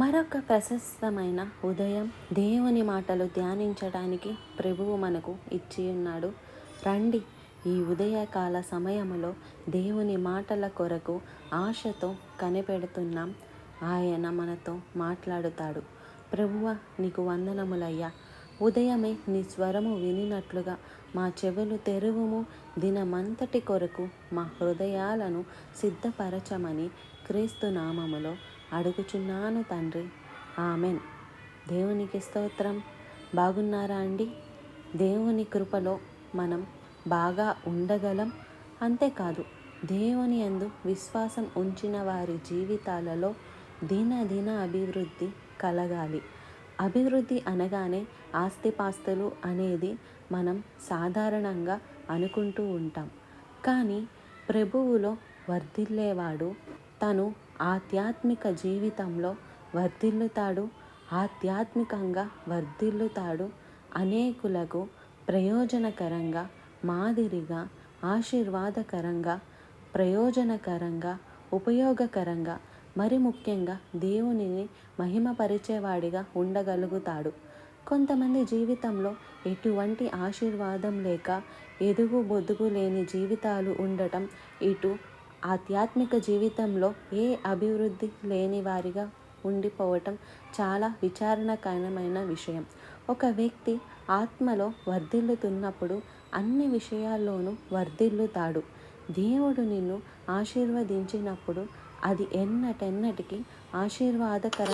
మరొక ప్రశస్తమైన ఉదయం దేవుని మాటలు ధ్యానించడానికి ప్రభువు మనకు ఇచ్చి ఉన్నాడు. రండి ఈ ఉదయకాల సమయంలో దేవుని మాటల కొరకు ఆశతో కనిపెడుతున్నాం. ఆయన మనతో మాట్లాడుతాడు. ప్రభువ నీకు వందనములయ్యా. ఉదయమే నీ స్వరము వినినట్లుగా మా చెవులు తెరువుము. దినమంతటి కొరకు మా హృదయాలను సిద్ధపరచమని క్రీస్తు నామములో అడుగుచున్నాను తండ్రి. ఆమెన్. దేవునికి స్తోత్రం. బాగున్నారా అండి? దేవుని కృపలో మనం బాగా ఉండగలం. అంతేకాదు దేవుని యందు విశ్వాసం ఉంచిన వారి జీవితాలలో దినదిన అభివృద్ధి కలగాలి. అభివృద్ధి అనగానే ఆస్తిపాస్తులు అనేది మనం సాధారణంగా అనుకుంటూ ఉంటాం. కానీ ప్రభువులో వర్ధిల్లేవాడు తను ఆధ్యాత్మిక జీవితంలో వర్ధిల్లుతాడు ఆధ్యాత్మికంగా వర్ధిల్లుతాడు. అనేకులకు ప్రయోజనకరంగా మాదిరిగా ఆశీర్వాదకరంగా ప్రయోజనకరంగా ఉపయోగకరంగా మరి ముఖ్యంగా దేవునిని మహిమపరిచేవాడిగా ఉండగలుగుతాడు. కొంతమంది జీవితంలో ఎటువంటి ఆశీర్వాదం లేక ఎదుగు బొదుగు లేని జీవితాలు ఉండటం ఇటు ఆధ్యాత్మిక జీవితంలో ఏ అభివృద్ధి లేని వారిగా ఉండిపోవటం చాలా విచారణకరమైన విషయం. ఒక వ్యక్తి ఆత్మలో వర్ధిల్లుతున్నప్పుడు అన్ని విషయాల్లోనూ వర్ధిల్లుతాడు. దేవుడు నిన్ను ఆశీర్వదించినప్పుడు అది ఎన్నటెన్నటికీ ఆశీర్వాదకరం